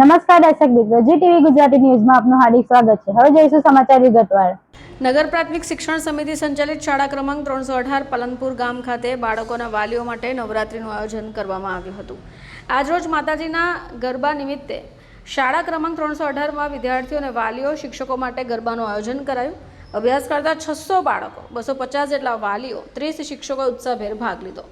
નમસ્કાર દર્શક મિત્રો, જી ટીવી ગુજરાતી ન્યૂઝમાં આપનું હાર્દિક સ્વાગત છે. હવે જોઈશું સમાચાર વિગતવાર. નગર પ્રાથમિક શિક્ષણ સમિતિ સંચાલિત શાળા ક્રમાંક ત્રણસો અઢાર પલનપુર ગામ ખાતે બાળકોના વાલીઓ માટે નવરાત્રિનું આયોજન કરવામાં આવ્યું હતું. આજરોજ માતાજીના ગરબા નિમિત્તે શાળા ક્રમાંક ત્રણસો અઢારમાં વિદ્યાર્થીઓ અને વાલીઓ શિક્ષકો માટે ગરબાનું આયોજન કરાયું. અભ્યાસ કરતા છસો બાળકો, બસો પચાસ જેટલા વાલીઓ, ત્રીસ શિક્ષકોએ ઉત્સાહભેર ભાગ લીધો.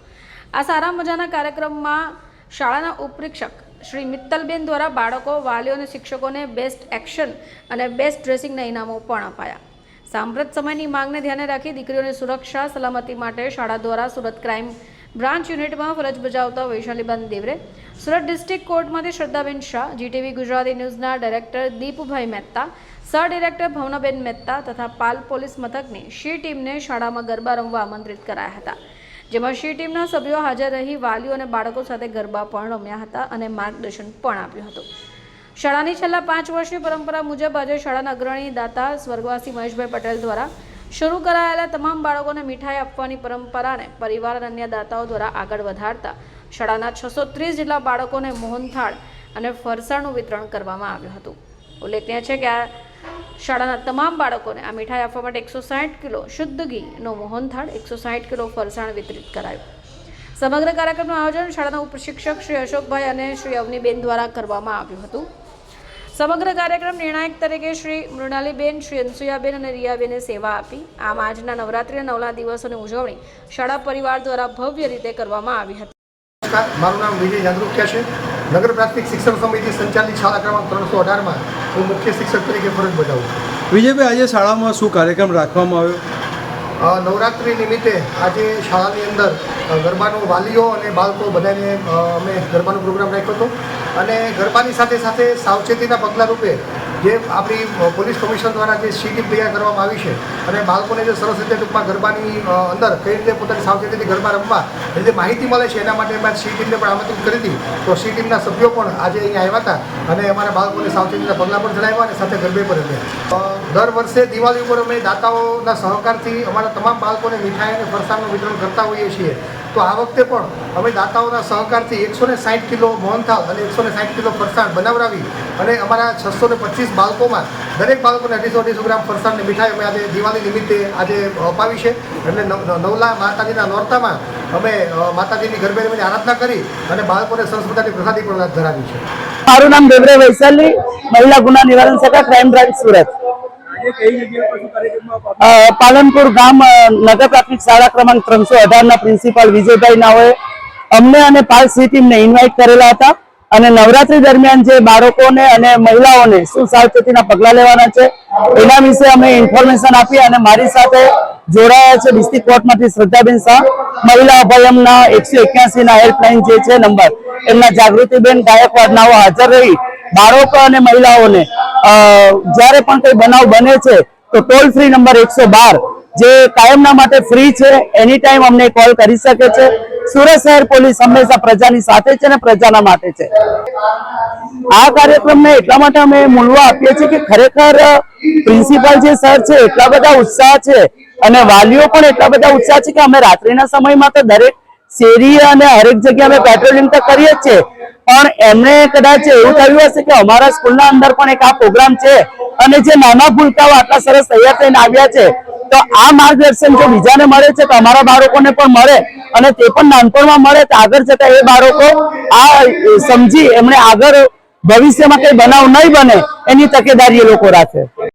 આ સારા મજાના કાર્યક્રમમાં શાળાના ઉપરીક્ષક શ્રી મિત્તલબેન દ્વારા બાળકો, વાલીઓ અને શિક્ષકોને બેસ્ટ એક્શન અને બેસ્ટ ડ્રેસિંગના ઇનામો પણ અપાયા. સાંપ્રત સમયની માંગને ધ્યાને રાખી દીકરીઓની સુરક્ષા, સલામતી માટે શાળા દ્વારા સુરત ક્રાઇમ બ્રાન્ચ યુનિટમાં ફરજ બજાવતા વૈશાલીબેન દેવરે, સુરત ડિસ્ટ્રિક્ટ કોર્ટમાંથી શ્રદ્ધાબેન શાહ જીટીવી ગુજરાતી ન્યૂઝના ડાયરેક્ટર દીપભાઈ મહેતા સહ ડિરેક્ટર ભવનાબેન મહેતા તથા પાલ પોલીસ મથકની શી ટીમને શાળામાં ગરબા રમવા આમંત્રિત કરાયા હતા. જેમાં શી ટીમના સભ્યો હાજર રહી વાલીઓ અને બાળકો સાથે ગરબા પણ રમ્યા હતા અને માર્ગદર્શન પણ આપ્યું હતું. શાળાની છેલ્લા પાંચ વર્ષની પરંપરા મુજબ આજે શાળાના અગ્રણી દાતા સ્વર્ગવાસી મહેશભાઈ પટેલ દ્વારા શરૂ કરાયેલા તમામ બાળકોને મીઠાઈ આપવાની પરંપરાને પરિવાર અને અન્ય દાતાઓ દ્વારા આગળ વધારતા શાળાના છસો ત્રીસ જેટલા બાળકોને મોહનથાળ અને ફરસાણનું વિતરણ કરવામાં આવ્યું હતું. ઉલ્લેખનીય છે કે આ શાળાના તમામ બાળકોને આ મીઠાઈ આપવા માટે એકસો સાઠ કિલો શુદ્ધ ઘીનો મોહનથાળ, એકસો સાઠ કિલો ફરસાણ વિતરિત કરાયું. સમગ્ર કાર્યક્રમનું આયોજન શાળાના ઉપશિક્ષક શ્રી અશોકભાઈ અને શ્રી અવનીબેન દ્વારા કરવામાં આવ્યું હતું. સમગ્ર કાર્યક્રમ નિર્ણાયક તરીકે શ્રી મૃણાલીબેન, શ્રી અનસુયાબેન અને રિયાબેને સેવા આપી. આમ આજના નવરાત્રિના નવલા દિવસોની ઉજવણી શાળા પરિવાર દ્વારા ભવ્ય રીતે કરવામાં આવી હતી. મારું નામ વિજય જાગૃત્યા છે. નગર પ્રાથમિક શિક્ષણ સમિતિ સંચાલિત શાળા ક્રમાંક ત્રણસો અઢારમાં હું મુખ્ય શિક્ષક તરીકે ફરજ બજાવું છું. વિજયભાઈ આજે શાળામાં શું કાર્યક્રમ રાખવામાં આવ્યો? નવરાત્રિ નિમિત્તે આજે શાળાની અંદર ગરબાનું ગરબાનો વાલીઓ અને બાળકો બધાને અમે ગરબાનો પ્રોગ્રામ રાખ્યો હતો. અને ગરબાની સાથે સાથે સાવચેતીના પગલાં રૂપે જે આપણી પોલીસ કમિશન દ્વારા જે સીટી તૈયાર કરવામાં આવી છે અને બાળકોને જે સરસ રીતે ટૂંકમાં ગરબાની અંદર કઈ રીતે પોતાની સાવચેતીથી ગરબા રમવા, એ જે માહિતી મળે છે, એના માટે અમે સી ટીમને પણ આમંત્રિત કરી હતી. તો સી ટીમના સભ્યો પણ આજે અહીંયા આવ્યા હતા અને અમારા બાળકોને સાવચેતીના પગલાં પણ જણાવ્યા અને સાથે ગરબે પણ રમ્યા. દર વર્ષે દિવાળી ઉપર અમે દાતાઓના સહકારથી અમારા તમામ બાળકોને મીઠાઈ અને ફરસાણનું વિતરણ કરતા હોઈએ છીએ. તો આ વખતે પણ અમે દાતાઓના સહકારથી એકસો ને સાઠ કિલો મોહનથાળ અને એકસો ને સાઠ કિલો ફરસાણ બનાવડાવી અને અમારા છસો ને પચીસ બાળકોમાં દરેક બાળકોને અઢીસો અઢીસો ગ્રામ ફરસાણની મીઠાઈ અમે આજે દિવાળી નિમિત્તે આજે અપાવી છે. એટલે નવલા માતાજીના નોરતામાં અમે માતાજીની ગરબે રમીને આરાધના કરી અને બાળકોને સરસ મજાની પ્રસાદી પણ ધરાવી છે. મારું નામ દેવરે વૈશાલી, મહિલા ગુના નિવારણ શાખા, ક્રાઇમ બ્રાન્ચ સુરત. પાલનપુર ગામ નગર પ્રાથમિક શાળા ક્રમાંક ત્રણસો અઢાર ના પ્રિન્સિપાલ વિજયભાઈ નાઓએ અમને અને પાલ સી ટીમને ઇન્વાઇટ કરેલા હતા અને નવરાત્રી દરમિયાન જે બાળકોને અને મહિલાઓને શું સાવચેતીના પગલાં લેવાના છે, એના વિશે અમે ઇન્ફોર્મેશન આપી અને મારી સાથે જોડાયા છે ડિસ્ટ્રિક્ટ કોર્ટમાંથી શ્રદ્ધાબેન શાહ, મહિલા અભયમના એકસો એક્યાસી ના હેલ્પલાઇન જે છે નંબર. એમના જાગૃતિબેન ગાયકવાડ નાઓ હાજર રહી. બાળકો અને મહિલાઓને જ્યારે પણ કોઈ બનાવ બને છે, તો ટોલ ફ્રી નંબર એકસો જે કાયમના માટે ફ્રી છે એની ટાઈમ અમને કોલ કરી શકે છે. સુરત શહેર પોલીસ હંમેશા પ્રજાની સાથે છે અને પ્રજાના માટે છે. આ કાર્યક્રમને એટલા માટે અમે મૂલવા આપીએ છીએ કે ખરેખર પ્રિન્સિપાલ જે સર છે, એટલા બધા ઉત્સાહ છે અને વાલીઓ પણ એટલા બધા ઉત્સાહ છે કે અમે રાત્રિના સમયમાં તો દરેક શેરી અને હરેક જગ્યાએ અમે પેટ્રોલિંગ તો કરીએ જ છે. પણ એમને કદાચ એવું થયું હશે કે અમારા સ્કૂલના અંદર પણ એક આ પ્રોગ્રામ છે અને જે નાના ભૂલકાઓ આટલા સરસ તૈયાર થઈને આવ્યા છે, તો આ માર્ગદર્શન જો બીજાને મળે છે તો અમારા બાળકોને પણ મળે અને તે પણ નાનપણમાં મળે તો આગળ જતા એ બાળકો આ સમજી એમણે આગળ ભવિષ્યમાં કઈ બનાવ નહીં બને, એની તકેદારી એ લોકો રાખે.